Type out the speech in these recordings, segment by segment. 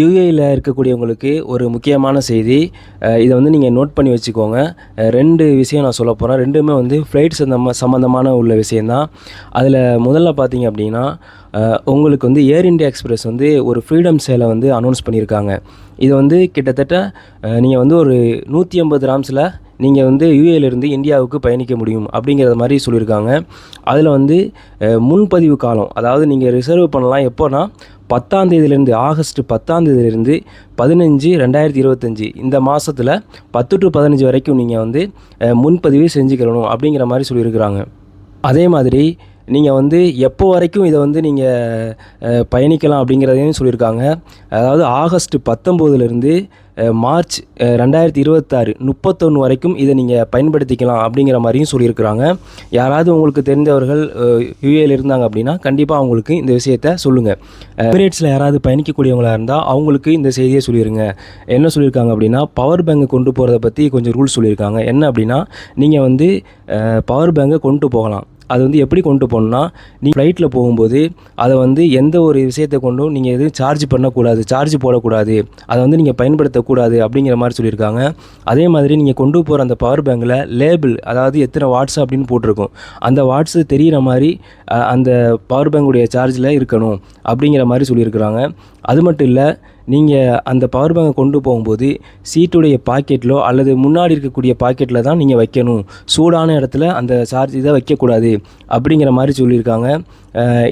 யூஏயில் இருக்கக்கூடியவங்களுக்கு ஒரு முக்கியமான செய்தி. இதை வந்து நீங்கள் நோட் பண்ணி வச்சுக்கோங்க. ரெண்டு விஷயம் நான் சொல்ல போகிறேன் ரெண்டுமே வந்து ஃப்ளைட் சம்ம சம்மந்தமான உள்ள விஷயந்தான். அதில் முதல்ல பார்த்தீங்க அப்படின்னா உங்களுக்கு வந்து ஏர் இந்தியா எக்ஸ்பிரஸ் வந்து ஒரு ஃப்ரீடம் சேலை வந்து அனௌன்ஸ் பண்ணியிருக்காங்க. இது வந்து கிட்டத்தட்ட நீங்கள் வந்து ஒரு நூற்றி ஐம்பது ராம்ஸில் நீங்கள் வந்து யூஏலேருந்து இந்தியாவுக்கு பயணிக்க முடியும் அப்படிங்கிறத மாதிரி சொல்லியிருக்காங்க. அதில் வந்து முன்பதிவு காலம் அதாவது நீங்கள் ரிசர்வ் பண்ணலாம் எப்போனா பத்தாம் தேதியிலேருந்து ஆகஸ்ட் பத்தாம் தேதியிலேருந்து பதினஞ்சு ரெண்டாயிரத்தி இருபத்தஞ்சி. இந்த மாதத்தில் பத்து டு பதினஞ்சு வரைக்கும் நீங்கள் வந்து முன்பதிவு செஞ்சுக்கிறணும் அப்படிங்கிற மாதிரி சொல்லியிருக்கிறாங்க. அதே மாதிரி நீங்கள் வந்து எப்போ வரைக்கும் இதை வந்து நீங்கள் பயணிக்கலாம் அப்படிங்கிறதையும் சொல்லியிருக்காங்க. அதாவது ஆகஸ்ட் பத்தொம்போதுலேருந்து மார்ச் ரெண்டாயிரத்தி இருபத்தாறு முப்பத்தொன்று வரைக்கும் இதை நீங்கள் பயன்படுத்திக்கலாம் அப்படிங்கிற மாதிரியும் சொல்லியிருக்கிறாங்க. யாராவது உங்களுக்கு தெரிந்தவர்கள் யூஏல இருந்தாங்க அப்படின்னா கண்டிப்பாக அவங்களுக்கு இந்த விஷயத்த சொல்லுங்கள் எமிரேட்ஸில் யாராவது பயணிக்கக்கூடியவங்களாக இருந்தால் அவங்களுக்கு இந்த செய்தியை சொல்லிடுங்க என்ன சொல்லியிருக்காங்க அப்படின்னா பவர் பேங்கை கொண்டு போகிறத பற்றி கொஞ்சம் ரூல்ஸ் சொல்லியிருக்காங்க. என்ன அப்படின்னா நீங்கள் வந்து பவர் பேங்கை கொண்டு போகலாம். அது வந்து எப்படி கொண்டு போகணுன்னா நீங்கள் ஃப்ளைட்டில் போகும்போது அதை வந்து எந்த ஒரு விஷயத்தை கொண்டும் நீங்கள் எதுவும் சார்ஜ் பண்ணக்கூடாது சார்ஜ் போடக்கூடாது அதை வந்து நீங்கள் பயன்படுத்தக்கூடாது அப்படிங்கிற மாதிரி சொல்லியிருக்காங்க. அதே மாதிரி நீங்கள் கொண்டு போகிற அந்த பவர் பேங்கில் லேபிள் அதாவது எத்தனை வாட்ஸ் அப்படின்னு போட்டிருக்கும். அந்த வாட்ஸ் தெரிகிற மாதிரி அந்த பவர் பேங்குடைய சார்ஜில் இருக்கணும் அப்படிங்கிற மாதிரி சொல்லியிருக்கிறாங்க. அது மட்டும் இல்லை நீங்கள் அந்த பவர் பேங்கை கொண்டு போகும்போது சீட்டுடைய பாக்கெட்டிலோ அல்லது முன்னாடி இருக்கக்கூடிய பாக்கெட்டில் தான் நீங்கள் வைக்கணும். சூடான இடத்துல அந்த சார்ஜ் இதை வைக்கக்கூடாது அப்படிங்கிற மாதிரி சொல்லியிருக்காங்க.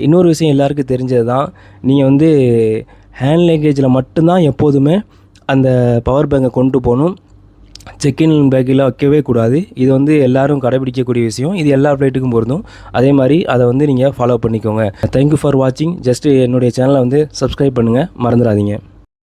இன்னொரு விஷயம் எல்லாருக்கும் தெரிஞ்சது தான். நீங்கள் வந்து ஹேண்ட் லேங்கேஜில் மட்டும்தான் எப்போதுமே அந்த பவர் பேங்கை கொண்டு போகணும். செக்இன் பேக்கில் வைக்கவே கூடாது. இது வந்து எல்லாரும் கடைபிடிக்கக்கூடிய விஷயம். இது எல்லா ஃப்ளைட்டுக்கும் பொருந்தும். அதே மாதிரி அதை வந்து நீங்கள் ஃபாலோ பண்ணிக்கோங்க. தேங்க்யூ ஃபார் வாட்சிங் ஜஸ்ட்டு என்னுடைய சேனலை வந்து சப்ஸ்கிரைப் பண்ணுங்கள் மறந்துடாதீங்க.